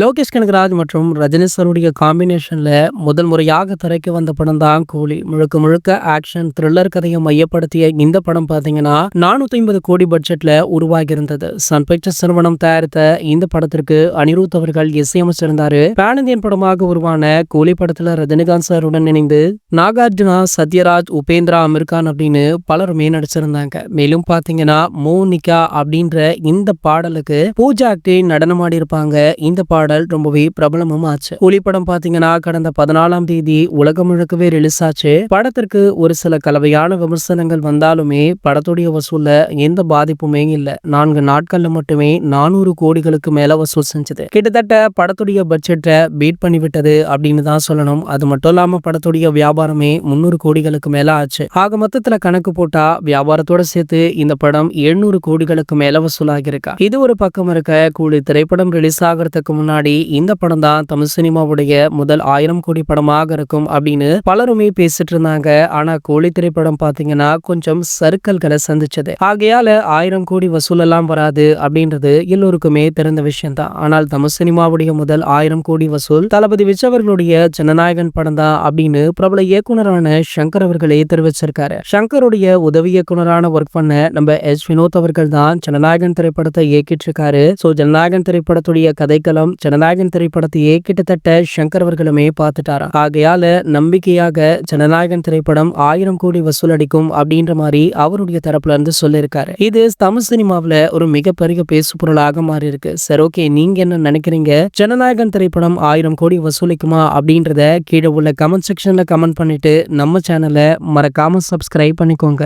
லோகேஷ் கனகராஜ் மற்றும் ரஜினி சாருடைய காம்பினேஷனில் முதல் முறையாக திரைக்கு வந்த படம் தான் கூலி. முழுக்க முழுக்க ஆக்ஷன் த்ரில்லர் கதையை மையப்படுத்திய இந்த படம் பார்த்தீங்கன்னா நானூத்தி ஐம்பது கோடி பட்ஜெட்ல உருவாகியிருந்தது. சன் பிக்சர்ஸ் நிறுவனம் தயாரித்த இந்த படத்திற்கு அனிருத் அவர்கள் இசையமைச்சிருந்தாரு பேன் இந்தியன் படமாக உருவான கூலி படத்துல ரஜினிகாந்த் சாருடன் இணைந்து நாகார்ஜுனா சத்யராஜ் உபேந்திரா அமீர்கான் அப்படின்னு பலருமே நடிச்சிருந்தாங்க. மேலும் பார்த்தீங்கன்னா மோனிகா அப்படின்ற இந்த பாடலுக்கு பூஜா ஆக்டி நடனமாடி இருப்பாங்க இந்த பாடல் ரொம்பவே பிரபலமும் ஆச்சு. கூலி படம் பாத்தீங்கன்னா கடந்த பதினாலாம் தேதி உலகம் முழுக்கவே ரிலீஸ் ஆச்சு. படத்திற்கு ஒரு சில கலவையான விமர்சனங்கள் வந்தாலுமே படத்துடைய வசூல்ல எந்த பாதிப்புமே இல்ல. நான்கு நாட்கள்ல மட்டுமே நானூறு கோடிகளுக்கு மேல வசூல் செஞ்சது. கிட்டத்தட்ட படத்துடைய பட்ஜெட்டை பீட் பண்ணி விட்டது அப்படின்னு தான் சொல்லணும். அது மட்டும் இல்லாம படத்துடைய வியாபாரமே முன்னூறு கோடிகளுக்கு மேல ஆச்சு. ஆக மொத்தத்துல கணக்கு போட்டா வியாபாரத்தோட சேர்த்து இந்த படம் எழுநூறு கோடிகளுக்கு மேல வசூலாகிருக்கா இது ஒரு பக்கம் இருக்க கூலி திரைப்படம் ரிலீஸ் ஆகிறதுக்கு முன்னாடி முன்னாடி இந்த படம் தான் தமிழ் சினிமாவுடைய முதல் ஆயிரம் கோடி படமாக இருக்கும் அப்படின்னு பலருமே பேசிட்டு இருந்தாங்க. ஆனா கோழி திரைப்படம் பாத்தீங்கன்னா கொஞ்சம் சர்க்கல்களை சந்திச்சது. ஆகையால ஆயிரம் கோடி வசூல் எல்லாம் வராது அப்படின்றது எல்லோருக்குமே தெரிந்த விஷயம் தான் ஆனால் தமிழ் சினிமாவுடைய முதல் ஆயிரம் கோடி வசூல் தளபதி விஜய் அவர்களுடைய ஜனநாயகன் படம் தான் அப்படின்னு பிரபல இயக்குனரான சங்கர் அவர்களே தெரிவிச்சிருக்காரு. சங்கருடைய உதவி இயக்குனரான ஒர்க் பண்ண நம்ம எஸ் வினோத் அவர்கள் தான் ஜனநாயகன் திரைப்படத்தை இயக்கிட்டு இருக்காரு. சோ ஜனநாயகன் திரைப்படத்துடைய கதைக்களம் ஜனநாயகன் திரைப்படத்தையே கிட்டத்தட்ட சங்கர் அவர்களுமே பார்த்துட்டாரா? ஆகையால நம்பிக்கையாக ஜனநாயகன் திரைப்படம் ஆயிரம் கோடி வசூல் அடிக்கும் அப்படின்ற மாதிரி அவருடைய தரப்புல இருந்து சொல்லியிருக்காரு. இது தமிழ் சினிமாவில் ஒரு மிகப்பெரிய பேசு பொருளாக மாறி இருக்கு சரி ஓகே நீங்க என்ன நினைக்கிறீங்க? ஜனநாயகன் திரைப்படம் ஆயிரம் கோடி வசூலிக்குமா அப்படின்றத கீழே உள்ள கமெண்ட் செக்ஷன்ல கமெண்ட் பண்ணிட்டு நம்ம சேனலை மறக்காம சப்ஸ்கிரைப் பண்ணிக்கோங்க.